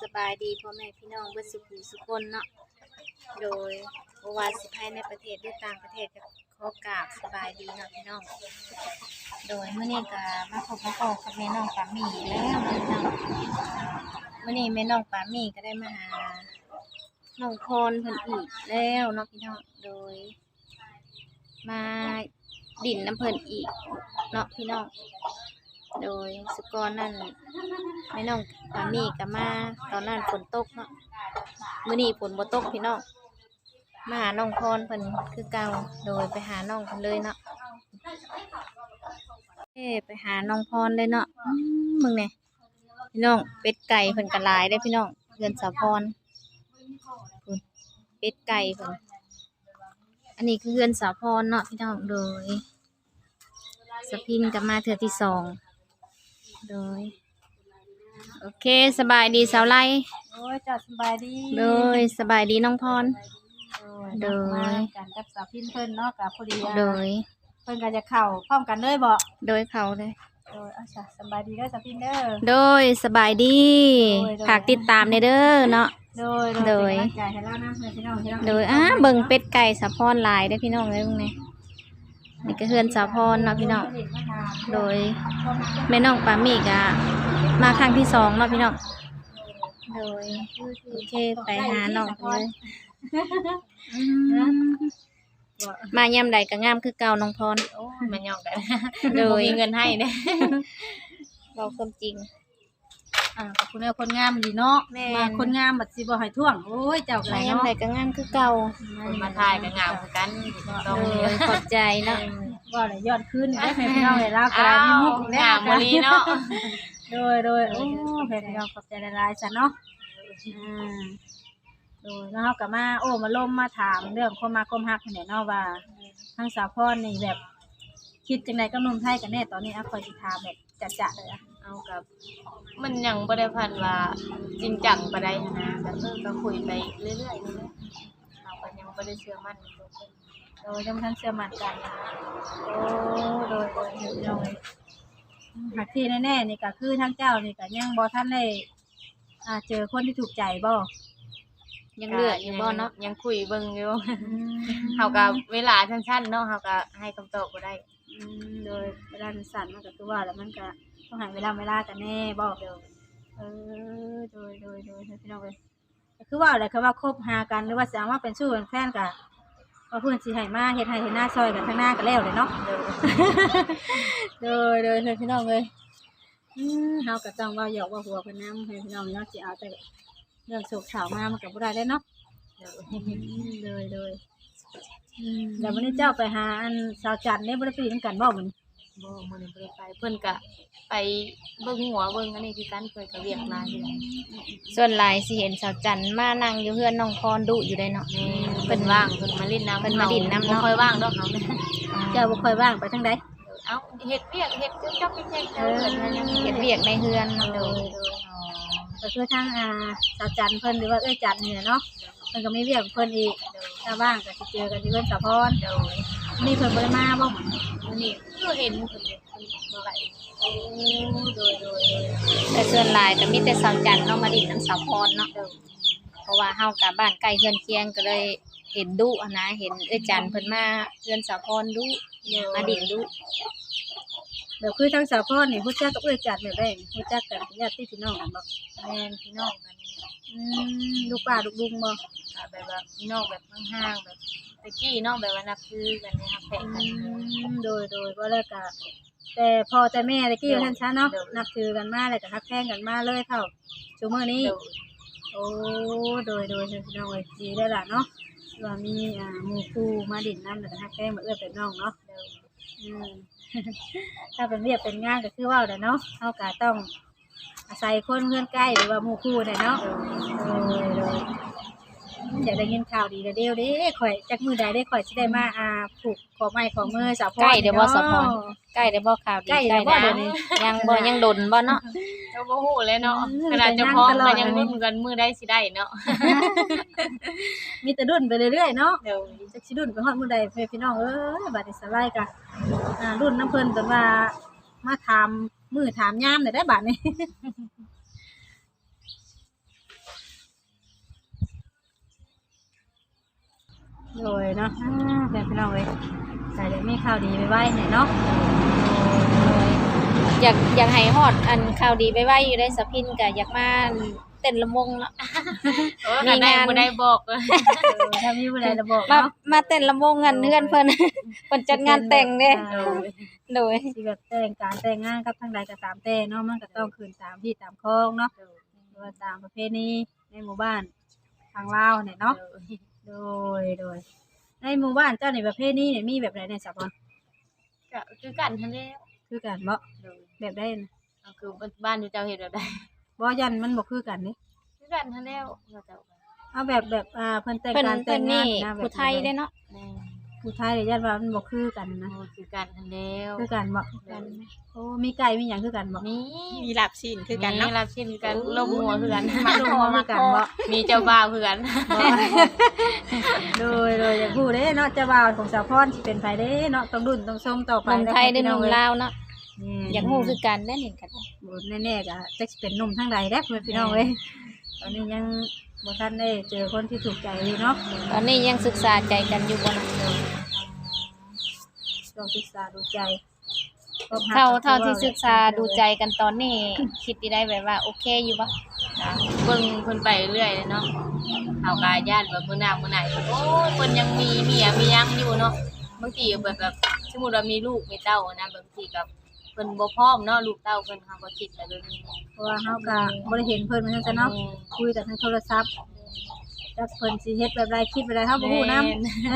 สบายดีพ่อแม่พี่น้องเบิดสุขุสุคนเนาะโดยบ่ว่าสิภายในประเทศหรือต่างประเทศก็ขอกราบสบายดีเนาะพี่น้อง โดยเมื้อนี้ก็มาพบมาพอกับแม่น้องปาหมี่แล้วพี่น้องมื้อนี้แม่น้องปาหมี่ก็ได้มาหาน้องพรเพิ่นอีกแล้วเนาะพี่น้องโดย มาดินน้ำเพิ่นอีกเนาะพี่น้อง โดยสุกรนั่นแม่น้องปามี่ก็มา ตอนนั้นฝนตกเนาะมื้อนี้ฝนบ่ตกพี่น้องมาหาน้องพรเพิ่นคือเก่าโดยไปหาน้องเพิ่นเลยเนาะเอ้ไปหาน้องพรเลยเนาะมึงเนี่ยพี่น้องเป็ดไก่เพิ่นก็หลายได้พี่น้องเรือนสาวพรพุ่นเป็ดไก่เพิ่นอันนี้คือเรือนสาวพรเนาะพี่น้องโดยสะพินก็มาเทื่อที่สอง โดย โอเค สบายดีสาวไล่โอ้ยจ้าสบายดีโดยสบายดีน้องพร โดโดยยมากันกับสาวพินเพิ่นเนาะกับพอดีอะโดย เพิ่นก็จะเข้าพร้อมกันเลยบ่โดยเขาเลย โดยอาจ้ะสบายดีเด้อสาวพินเด้อ โดยสบายดีโดยโดย ฝากติดตามในเด้อเนาะ โดยโดยเป็นกำลังใจให้เรานะเพื่อนพี่น้องพี่น้องโดยอะเบิ่งเป็ดไก่สะพรหลายได้อพี่น้องเลยพวกนี้ นี่ก็เฮือนสะพรเนาะพี่น้อง โดยแม่น้องปามี่ก็มาครั้งที่สองเนาะพี่น้อง โดยโอเคไปหาน้องเพิ่นเลยอืมมายามใดก็งามคือเก่าน้องพรโอ้ยมันยอกกันโดยบ่มีเงินให้เนี่ยเราความจริง อ่าขอบคุณเด้อคนงามดีเนาะแม่น มาคนงามบัดสิบ่ให้ท่วง โอ้ยเจ้าไก่มายามเนาะใดก็งามคือเก่าคนมาทายกันงามคือกันต้โดองยขอบใจเนาะว่าได้ยอดขึ้นได้อพี่น้องได้รับกอ้าระมีวมุกอีกแล้วงามมะลีเนาะโดยโดยโอ้เพื่อนเราขอบใจหลายๆซะเนาะอ่าโดยแล้วเราก็มา โอ้มาล่มมาถามเรื่องความมาความฮักเนี่ยเนาะว่าทั้งสาวพรนี่แบบ คิดจังไดกับหนุ่มไทยกันแน่ตอนนี้อะคอยสิถามแบบจัดๆเลยอะ เอากับ มันยังบ่ได้พันว่าจริงจังปานใดหั้นนะแบบเออก็คุยไปเรื่อยๆนี่แหละเราก็ยังบ่ได้เชื่อมั่นในตัวเพิ่นโดยยังบ่ทันเชื่อมั่นกันโอ้โดยโดยโดยโดยหักที่แน่ๆนี่ก็คือทั้งเจ้านี่ก็ยังบ่ทันได้อ่าเจอคนที่ถูกใจบ่ยังเหลืออยู่บ่เนาะยังคุยเบิ่งอยู่เฮาก็เวลาสั้นๆเนาะเฮาก็ให้คำตอบบ่ได้ อืมโดยเวลามันสั่นมันก็คือว่าแล้วมันก็ ต้องหาเวลาเวลากันแน่บอกเดี๋ยวเออโดยโดยโดยพี่น้องเลยคือว่าอะไรคือว่าคบหากันหรือว่าสามารถเป็นสู้เป็นแฟนกันว่าเพื่อนสิให้มาเฮ็ดให้เห็นหน้าซอยกันข้างหน้ากันแล้วเลยเนาะเด้อโดยโดยพี่น้องเลยอืมเฮาก็ต้องว่าหยอกว่าหัวเพิ่นนำให้พี่น้องเนาะสิเอาแต่เรื่องโศกข่าวมามันก็บ่ได้แล้เนาะเด้ออืมโดยโดยอืมแล้ววันนี้เจ้าไปหาอันสาวจันเนี่ยบ่ได้ไปอยู่นกันบ่มื้อน บ่มื้อนี้บ่ได้ไปเพิ่นก็ไปเบิ่งหัวเบิ่งอันนี้คือกันเพิ่นก็เวียกนานอยู่แล้วส่วนหลายสิเห็นสาวจันทร์มานั่งอยู่เฮือนน้องพรดุอยู่ได้เนาะ แม่เพิ่นว่างเพิ่นมาเล่นน้ำเพิ่นมาเล่นน้ำเนาะ บ่ค่อยว่างดอกเฮาเจ้าบ่ค่อยว่างไปทางใดเอ้าเฮ็ดเวียกเฮ็ดจ๊อกจ๊อกแจ๊กๆเด้อเพิ่นว่ายังเฮ็ดเวียกในเฮือนเนาะโดยโดยก็คือทางอ่าสาวจันทร์เพิ่นหรือว่าเอ้ยจันทร์นี่แหละเนาะเพิ่นก็มีเวียกของเพิ่นอีกถ้าว่างก็สิเจอกันที่เพิ่นสะพรโดย นี่เพิ่นบ่ได้มาบ่มื้อนี้คือเห็นเพิ่นเลยเพิ่นบ่ไหลโอ้โดยโดยโดยแต่ส่วนหลายก็มีแต่สาวจันทร์เนาะมาดินน้ำสาวพรเนาะเพราะว่าเฮากับบ้านใกล้เฮือนเคียงก็เลยเห็นดุอะนะเห็นเอ้ยจันทร์เพิ่นมาเฮือนสาวพรดุมาดินดุ เดี๋ยวคือทางสะพรนี่ฮู้จักกับเอ้ยจันทร์แบบได้ฮู้จักกันเป็นญาติพี่น้องกันบ่แม่นพี่น้องกันอืมลูกป้าลูกลุงบ่ก็แบบว่าพี่น้องแบบห่างๆแบบตะกี้เนาะแบบว่านับถือกันนะครับแพอืงกันมโดยโดยบ่แล้วก็แต่พ่อแต่แม่ตะกี้ท่านซะเนาะเดี๋ยวนับถือกันมาแล้วก็ฮักแพงกันมาเลยเท่าซุมื้อนี้เดี๋ยวโอ้โดยโดยพี่น้องเอ้ยดีได้อล่ะเนาะว่ามีอ่าหมู่คู่มาดินน้ำแล้วก็ฮักแท้มาเอื้อเป็นน้องเนาะเดี๋ยวอืม ถ้าเป็นเรียกเป็นงานก็คือว่าแหละเนาะเขาก็ต้องอาศัยคนเพื่อนใกล้หรือว่าหมู่คู่เนี่ยเนาะโดยโดย อยากได้ยินข่าวดีเดียวเด้ข่อยจักมือใดได้ข่อยสิได้มาอ่าผูกขอไม้ขอมือสาวพรใกล้เด้อบ่สาวพรเนาะใกล้ได้บ่ข่าวดีใกล้แล้วบ่นะเดี๋ยวนี้ ยังบ่ยังดนบ่เนาะเจ้าบ่ฮู้เลยเนาะอืมขนาดเจะพร้อมไปนั่งตลอดก็ยังลุ้นกันมื้อใดสิได้เนาะมีแต่รุ่นไปเรื่อยๆเนาะเดี๋ยวจักสิรุ่นไปฮอดมื้อใดเพื่อนพี่น้องเอ้ยบัดนี้สลายกะอ่ารุ่นน้ำเพิ่นจนว่ามาถามมือถามยามได้ได้บัดนี้ โดยเนาะอ่าแฟนพี่น้องเลยใส่เด็กมีข่าวดีไปไว้หน่อยเนาะอยากอยากให้ฮอดอันข่าวดีไปไว้อยู่ได้สะพินก็อยากมาเต้นละมงเนาะ โอ้ยกันได้บ่ได้บอกเลยเออถ้ามีผู้ใดจะบอกมาเนาะมาเต้นละมงกันเฮือนเพิ่นเพิ่นจัดงานแต่งเด้อ่าโดย ที่แบบแต่งการแต่งงานกับทางใดก็ตามแต่เนาะมันก็ต้องคืนตามที่ตามคลองเนาะหรือว่าตามประเพณีในหมู่บ้านทางลาวเนี่ยเนาะ โดยโดยในหมู่บ้านเจ้าในประเพณีเนี่ยมีแบบไหนในสะพอนก็คือกันทันแล้วคือกันบ่แบบได้นะเอาคือบ้านอยู่เจ้าเฮ็ดแบบใดบ่ยันมันบ่คือกันนี่คือกันทันแล้วเราเจ้าเอาแบบแบบอ่าเพิ่นแต่งเพิ่นการแต่เพิ่นงงานนี่นะแบบผู้ไทยเด้เนาะ แม่ ผู้ไทยเดี๋ยวยันว่ามันบ่คือกันนะโอ้คือกันทันแล้วคือกันบ่โอ้มีไก่มีหยังคือกันบ่มีมีหลับชินคือกันเนาะมีรับชินกันลมหัวคือกันมาลงมาคือกันบ่มีเจ้าบ่าวคือกันโดยโดยอยากพูดเด้เนาะเจ้าบ่าวของสาวพรสิเป็นไผเด้เนาะต้องรุ่นต้องชมต่อหไปนุ่มไทยหรือหนุ่มลาวเนาะนี่อยากฮู้คือกันได้เห็นกันบ่แน่ๆก็จักสิเป็นหนุ่มทางใดแด้เพื่อนพี่น้องเว้ยตอนนี้ยังบ่ทันได้เจอคนที่ถูกใจเลยเนาะตอนนี้ยังศึกษาใจกันอยู่บ่เนาะ ต้องศึกษาดูใจก็พักเท่าก็เท่าที่ว่ศึกษาดูใจกันตอนนี้ คิดได้แบบว่า โอเคอยู่บ่นะเบิ่งเพิ่นไปเรื่อยเลยเนาะเอากายญาติแบบมื้อหน้ามื้อไหนเพิ่นโอ้ยเพิ่นยังมีเมียมียังอยู่เนาะบางทีแบบแบบสมมุติว่ามีลูกมีเต้านะบางทีกับเพิ่นบ่พร้อมเนาะลูกเต้าเพิ่นเฮาก็คิดแบบนี้เพราะว่าเฮาก็บ่ได้เห็นเพิ่นเหมือนกันจ้ะเนาะคุยแต่ทางโทรศัพท์ จักเพิ่นสิเฮ็ดแบบใดคิดแบบใดเฮาบ่ฮู้น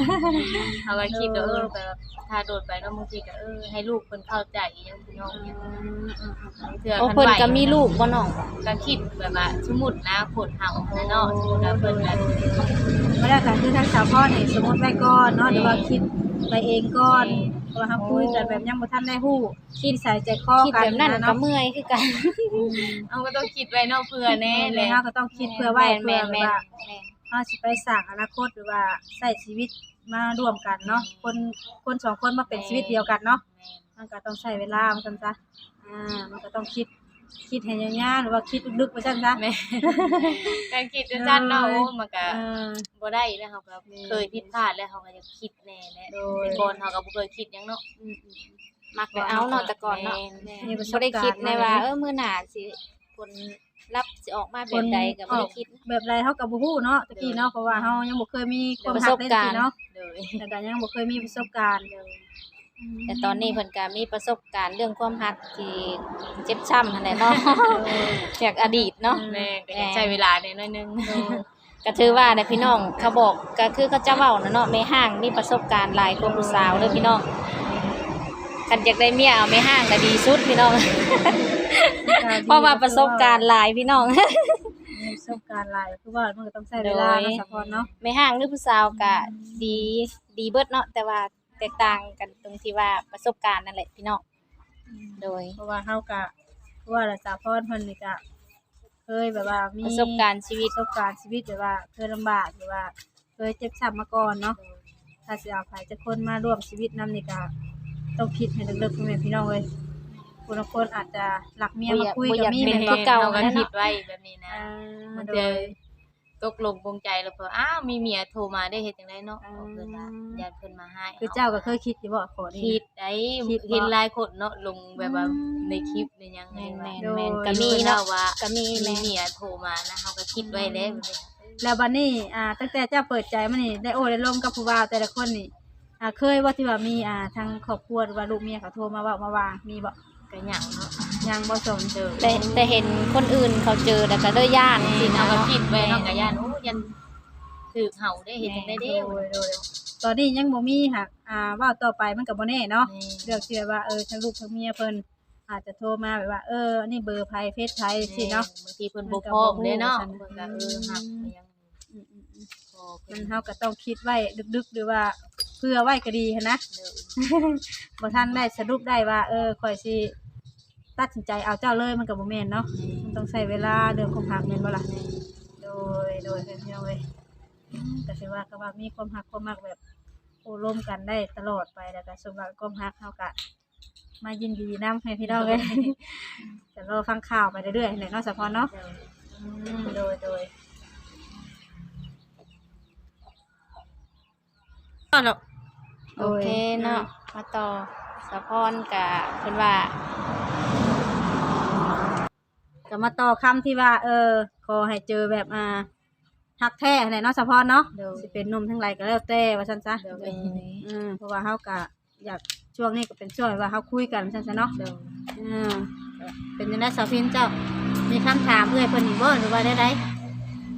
ำเฮาก็คิดว่าเออแบบถ้าโดดไปเนาะบางทีก็เออให้ลูกเพิ่นเข้าใจอีหยังพี่น้องเนี่ยเทื่อโอ้คันเพิ่นไหวก็มีลูกบ่น้องก็คิดแบบว่าสมมุตินะคนเฮาแน่เนาะสมมุติว่าเพิ่นแบบบ่ได้ก็คือทางสาวพ่อนี่สมมุติไว้ก่อนเนาะหรือว่าคิดไปเองก่อนเพราะว่าเฮาคุยกันแบบยังบ่ทันได้ฮู้คิดใส่ใจคอคิดกันแบบนั้นนะก็เนาะเมื่อยคือกัน เอาก็ต้องคิดไว้เนาะเพื่อแน่แหแล้ละวเราก็ต้องคิดเพื่อไว้เพื่แม่อนแม่นว่า แม่น เราสิไปสร้างอนาคตหรือว่าใช้ชีวิตมาร่วมกันเนาะคนคนสองคนมาเป็นชีวิตเดียวกันเนาะมันก็ต้องใช้เวลามันกันซะอ่ามันก็ต้องคิดคิดให้ยาวๆหรือว่าคิดลึกๆไปจังซะแม่การคิดจะสั้นเนาะโอ้มันก็เออบ่ได้แล้วเฮาก็เคยผิดพลาดแล้วเฮาก็จะคิดแน่แหละโดยแต่ก่อนเฮาก็บ่เคยคิดหยังเนาะอืมมักไปเอาเนาะแต่ก่อนเนาะแม่มีประสบ่บได้การณ์คิดในว่ามาเลยเออมื้อหน้าสิ ผลลัพธ์สิออกมาแบบใดก็บ่ได้คิด แบบไรเฮาก็บ่ฮู้เนาะตะกี้เนาะเพราะว่าเฮายังบ่เคยมีความประรัสกบได้การณ์เนาะเลยแต่ก็ยังบ่เคยมีประสบการณ์แต่ตอนนี้เพิ่นก็มีประสบการณ์เรื่องความรักที่เจ็บช้ำนั่นแหละเนาะจากอดีตเนาะแม่ก็จะใช้เวลาในน้อยหนึงก็ถือว่าเนี่ยพี่น้องเขาบอกก็คือเขาจะเว้านะเนาะแม่ห้างมีประสบการณ์หลายกว่าผู้สาวเด้อพี่น้องคันอยากได้เมียเอาแม่ห้างก็ดีสุดพี่น้อง เพราะว่าประสบการณ์หลายพี่น้อง มีประสบการณ์หลายคือว่ามันก็ต้องใช้เวลาเนาะสะพอนเนาะแม่ห้างหรือผู้สาวก็ดีดีเบิดเนาะแต่ว่าแตกต่างกันตรงที่ว่าประสบการณ์นั่นแหละพี่น้องโดย เพราะว่าเฮาก็เพราะว่าสาวพรเพิ่นนี่ก็เคยแบบว่ามีประสบการณ์ชีวิตประสบการณ์ชีวิตแบบว่าเคยลำบากหรือว่า เคยเจ็บช้ำมาก่อนเนาะถ้าสิเอาใครจะคนมาร่วมชีวิตนํนี่ก็ต้องคิดให้ลึกๆพ่อแม่พี่น้องเว้ย คนละคนอาจจะหลักเมียมาคุยบ่กัอบยากมีเป็แม่นนคืบ่อเก่าก็แล้วเนาะคิดไว้แบบนี้นะอ่ามันโดจะย ตกลงปรงใจแล้วเพิ่นอ้าวมีเมียโทรมาได้เฮ็ดจังไดเนาะอ่าเพิ่นว่าญาติเพิ่นมาให้คือเจ้าก็เคยคิดอยู่บ่ขอนี่ คิดไอ้คิดว่าเห็นหลายคนเนาะลงแบบว่าอืม ในคลิปในหยังแม่นว่าๆโดยแม่นก็ก็มีมีเนาะเนาะว่าก็มีมีแม่เมียโทรมานะเฮาก็คิดไว้แล้วแบบนี้แล้วบัดนี้อ่าตั้งแต่เจ้าเปิดใจมานี่ได้โอ้ได้ลมกับผู้บ่าวแต่ละคนนี่อ่าเคยว่าที่ว่ามีอ่าทางครอบครัวหรือว่าลูกเมียเขาโทรมาเว้ามาว่ามีบ่ ก็หยังเนาะยังบ่สนเจอแต่แต่เห็นคนอื่นเขาเจอแล้วก็เด้อย่านสิเฮาเนาะก็คิดไว้เนาะก็ย่านโอ้ยันถูกเฮาได้เฮ็ดจังได๋เด้โดยโดยตอนนี้ยังบ่มีหักอ่าเว้าต่อไปมันก็บ่แน่เนาะเลือกที่แบบว่าเออทั้งลูกทั้งเมียเพิ่นอาจจะโทรมาแบบว่าเออนี่เบอร์ไผเฟซไผสิเนาะ บางทีเพิ่นบ่พร้อมเด้เนาะเพิ่นก็เออฮักไปยังอืมๆๆพอมัเพิ่นนเฮาก็ต้องคิดไว้ดึกๆหรือว่าเพื่อไว้ก็ดีหั้นนะ เด้อบ่ทันได้สรุปได้ว่า เออข่อยสิ ตัดสินใจเอาเจ้าเลยมันก็บ่แม่นเนาะมันต้องใช้เวลาเรื่องความรักแม่นบ่ล่ะโดยโดยเพิ่นพี่น้องเว้ยอืมก็สิว่าก็ว่ามีความรักความมักแบบโอ้ร่วมกันได้ตลอดไปแล้วก็สมหวังความรักเฮาก็มายินดีนํให้พี่น้องเว้ยจะรอฟังข่าวไปเรื่อยๆแหละเนาะสะพรเนาะเด้ออืมโดยโดยเนาะโอเคเนาะมาต่อสะพรกับเพิ่นว่า ก็มาต่อคำที่ว่า เออขอให้เจอแบบอ่าฮักแท้ไหนเนาะสะพอนเนาะโดย สิเป็นหนุ่มทั้งหลายก็แล้วแต่ว่าซั่นซะโดยโดยอืมเพราะว่าเฮาก็อยากช่วงนี้ก็เป็นช่วงว่าเฮาคุยกันซั่นซะเนาะโดยอืมก็เป็นจังได๋สาวพินเจ้า มีคำถามเอื้อยเพิ่นอีกบ่หรือว่าได้ได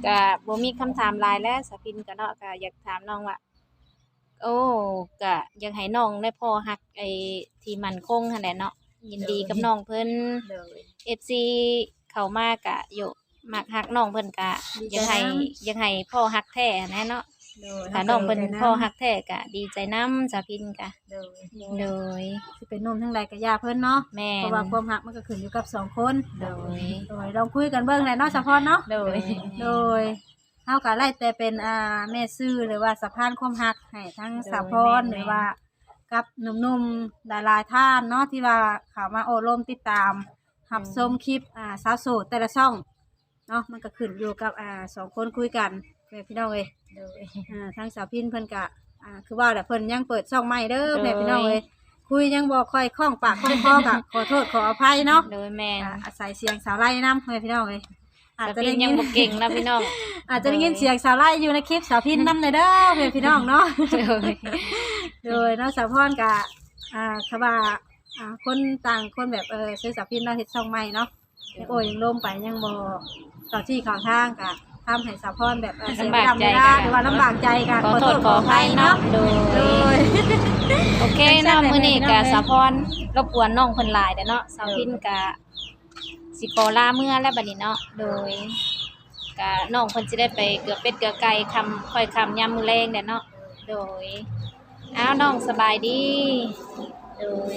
ก็บ่มีคำถามหลายแล้วสะพินก็เนาะก็อยากถามน้องว่า โอ้ก็อยากให้น้องได้พอฮักไอ้ที่มั่นคงหั่นแหละเนาะยินดีกับน้องเพิ่น โดย FC เข้ามากะโยมักฮักน้องเพิ่นกะอยากให้อยากให้พ่อฮักแท้แน่เนาะโดยถ้าน้องเพิ่นพ่อฮักแท้กะ ดีใจนำสะพินกะโดยโดยสิเป็นหนุ่มทั้งหลายก็อย่าเพิ่นเนาะแม่เพราะว่าความรักมันก็ขึ้นอยู่กับสองคนโดย โดยลองคุยกันเบิ่งแหละเนาะสะพอนเนาะ โดย โดยเฮาก็ไล่แต่เป็นอ่าแม่ซื่อหรือว่าสะพานความรักให้ทั้งสะพรหรือว่า กับหนุ่มๆหลายๆท่านเนาะที่ว่าเขามาโอ้ลมติดตาม รับชมคลิปอ่าสาวโสดแต่ละช่องเนาะมันก็ขึ้นอยู่กับอ่าสองคนคุยกันแม่พี่น้องเอ้ยโดย อ่าทั้งสาวพินเพิ่นก็อ่าคือว่าแหละเพิ่นยังเปิดช่องใหม่เด้อโดยแม่พี่น้องเอ้ยคุยยังบ่ค่อยคล่องปากคล่องคอก็ขอโทษขออภัยเนาะโดยแม่นอ่าอาศัยเสียงสาวไล่นำแม่พี่น้องเอ้ยอาจสะจะพิได้นยิยังนบ่เก่งนะพี่น้อง อาจจะได้ยินเสียงสาวไล่อยู่ในคลิปสาวพินนำเลยเด้อแม่พี่น้องเนาะ โดย โดยเนาะสาวพรกะอ่าคำว่า อ่าคนต่างคนแบบเออซื้อสาวพินเราเฮ็ดช่องใหม่เนาะยังโอ้ยยังลมไปยังบ่ต่อที่เข่าวทางกะทำให้สาวพรแบบเอ่อเสียเวลาเวลาหรือว่าลำบากใจกันขอโทษขออภัยเนาะโดโดย ย โอเคเนาะมื้อนี้ก็สะพรรบกวนน้องเพิ่นหลายเด้อเนาะสาวพินก็สิขอลาเมื่อแล้วบัดนี้เนาะโดยก็น้องเพิ่นสิได้ไปเกือบเป็ดเกือบไก่คำค่อยคำยามมื้อแรงเด้อเนาะโดยอ้าวน้องสบายดีโดย